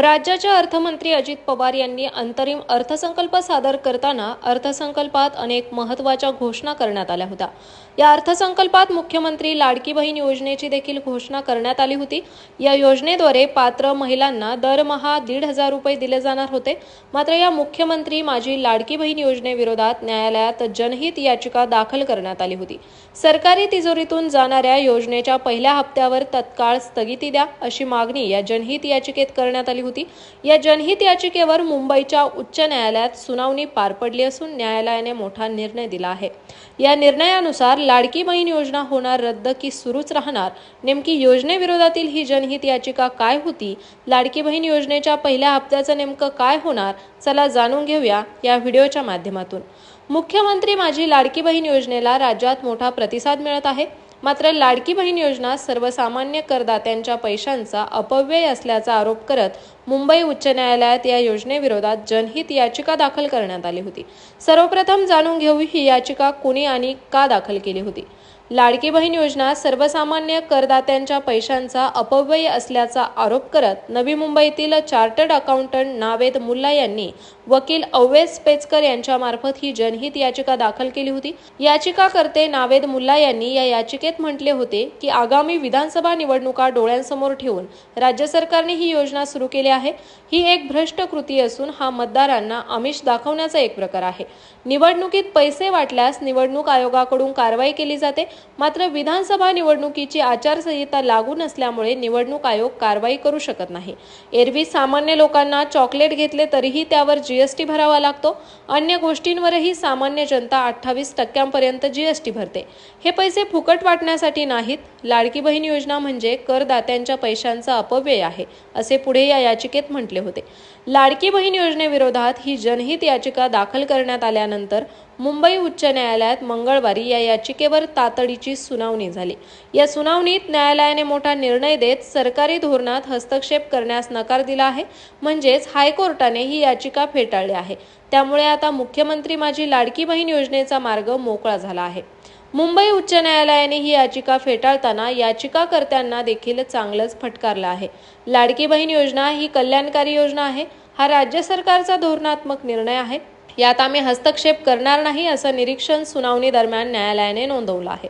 राज्याचे अर्थमंत्री अजित पवार यांनी अंतरिम अर्थसंकल्प सादर करताना अर्थसंकल्पात अनेक महत्त्वाच्या घोषणा करण्यात आल्या होत्या. या अर्थसंकल्पात मुख्यमंत्री लाडकी बहीण योजनेची देखील घोषणा करण्यात आली होती. या योजनेद्वारे पात्र महिलांना दरमहा दीड हजार रुपये दिले जाणार होते. मात्र या मुख्यमंत्री माझी लाडकी बहीण योजनेविरोधात न्यायालयात जनहित याचिका दाखल करण्यात आली होती. सरकारी तिजोरीतून जाणाऱ्या योजनेच्या पहिल्या हप्त्यावर तत्काळ स्थगिती द्या अशी मागणी या जनहित याचिकेत करण्यात आली होती. या जनहित याचिकेवर मुंबईच्या उच्च न्यायालयात सुनावणी पार पडली असून न्यायालयाने मोठा निर्णय दिला आहे. या निर्णयानुसार लाडकी बहीण योजना होणार रद्द की सुरूच राहणार? नेमकी योजनेविरोधातील ही जनहित याचिका काय होती? लाडकी बहीण योजनेच्या पहिल्या हप्त्याचं नेमकं काय होणार? चला जाणून घेऊया या व्हिडिओच्या माध्यमातून. मुख्यमंत्री माझी लाडकी बहीण योजनेला राज्यात मोठा प्रतिसाद मिळत आहे. मात्र लाडकी बहीण योजना सर्वसामान्य करदात्यांच्या पैशांचा अपव्यय असल्याचा आरोप करत मुंबई उच्च न्यायालयात या योजनेविरोधात जनहित याचिका दाखल करण्यात आली होती. सर्वप्रथम जाणून घेऊ ही याचिका कुणी आणि का दाखल केली होती. लाडकी बहीण योजना सर्वसामान्य करदात्यांच्या पैशांचा अपव्यय असल्याचा आरोप करत नवी मुंबईतील चार्टर्ड अकाउंटंट नावेद मुल्ला यांनी वकील अवेस पेचकर यांच्यामार्फत ही जनहित याचिका दाखल केली होती. याचिकाकर्ते नावेद मुल्ला यांनी या याचिकेत म्हटले होते की आगामी विधानसभा निवडणुका डोळ्यांसमोर ठेवून राज्य सरकारने ही योजना सुरू केली आहे. ही एक भ्रष्ट कृती असून हा मतदारांना आमिष दाखवण्याचा एक प्रकार आहे. निवडणुकीत पैसे वाटल्यास निवडणूक आयोगाकडून कारवाई केली जाते. मात्र विधानसभा निवडणुकीची आचारसंहिता लागू नसल्यामुळे निवडणूक आयोग कारवाई करू शकत नाही. एरवी सामान्य लोकांना चॉकलेट घेतले तरीही त्यावर जीएसटी भरावा लागतो. अन्य गोष्टींवरही सामान्य जनता अठ्ठावीस टक्क्यांपर्यंत जीएसटी भरते. हे पैसे फुकट वाटण्यासाठी नाहीत. लाडकी बहीण योजना म्हणजे करदात्यांच्या पैशांचा अपव्यय आहे असे पुढे या याचिकेत म्हटले होते. लाडकी बहीण योजनेविरोधात ही जनहित याचिका दाखल करण्यात आल्यानंतर मुंबई उच्च न्यायालयात मंगळवारी या याचिकेवर तातडीची सुनावणी झाली. या सुनावणीत न्यायालयाने मोठा निर्णय देत सरकारी धोरणात हस्तक्षेप करण्यास नकार दिला आहे. म्हणजेच हायकोर्टाने ही याचिका फेटाळली आहे. त्यामुळे आता मुख्यमंत्री माझी लाडकी बहीण योजनेचा मार्ग मोकळा झाला आहे. मुंबई उच्च न्यायालयाने ही याचिका फेटाळताना याचिकाकर्त्यांना देखील चांगलंच फटकारलं आहे. लाडकी बहीण योजना ही कल्याणकारी योजना आहे. हा राज्य सरकारचा धोरणात्मक निर्णय आहे. यात आम्ही हस्तक्षेप करणार नाही असं निरीक्षण सुनावणी दरम्यान न्यायालयाने नोंदवलं आहे.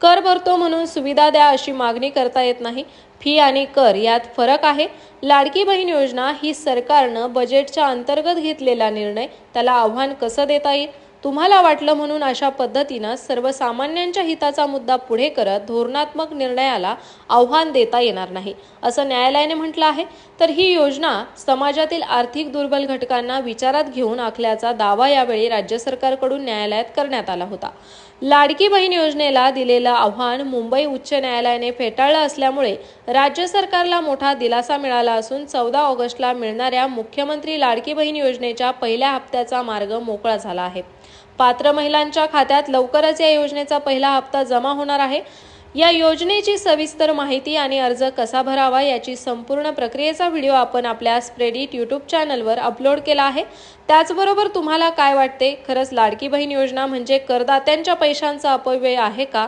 कर भरतो म्हणून सुविधा द्या अशी मागणी करता येत नाही. फी आणि कर यात फरक आहे. लाडकी बहीण योजना ही सरकारनं बजेटच्या अंतर्गत घेतलेला निर्णय त्याला आव्हान कसं देता येईल? तुम्हाला वाटलं म्हणून अशा पद्धतीनं सर्वसामान्यांच्या हिताचा मुद्दा पुढे करत धोरणात्मक निर्णयाला आव्हान देता येणार नाही असं न्यायालयाने म्हटलं आहे. तर ही योजना समाजातील आर्थिक दुर्बल घटकांना विचारात घेऊन आखल्याचा दावा यावेळी राज्य सरकारकडून न्यायालयात करण्यात आला होता. लाडकी बहीण योजनेला दिलेलं आव्हान मुंबई उच्च न्यायालयाने फेटाळलं असल्यामुळे राज्य सरकारला मोठा दिलासा मिळाला असून चौदा ऑगस्टला मिळणाऱ्या मुख्यमंत्री लाडकी बहीण योजनेच्या पहिल्या हप्त्याचा मार्ग मोकळा झाला आहे. पात्र महिलांच्या खात्यात लवकरच या योजनेचा पहिला हप्ता जमा होणार आहे. या योजनेची सविस्तर माहिती आणि अर्ज कसा भरावा याची संपूर्ण प्रक्रियेचा व्हिडिओ आपण आपल्या स्प्रेडिट यूट्यूब चॅनलवर अपलोड केला आहे. त्याचबरोबर तुम्हाला काय वाटते? खरंच लाडकी बहीण योजना म्हणजे करदात्यांच्या पैशांचा अपव्यय आहे का?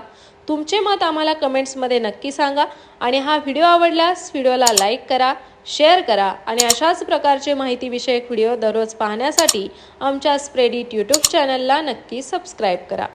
तुमचे मत आम्हाला कमेंट्समध्ये नक्की सांगा आणि हा व्हिडिओ आवडल्यास व्हिडिओला लाईक करा शेअर करा आणि अशाच प्रकारचे माहितीविषयक व्हिडिओ दररोज पाहण्यासाठी आमच्या स्प्रेडिट यूट्यूब चॅनलला नक्की सबस्क्राईब करा.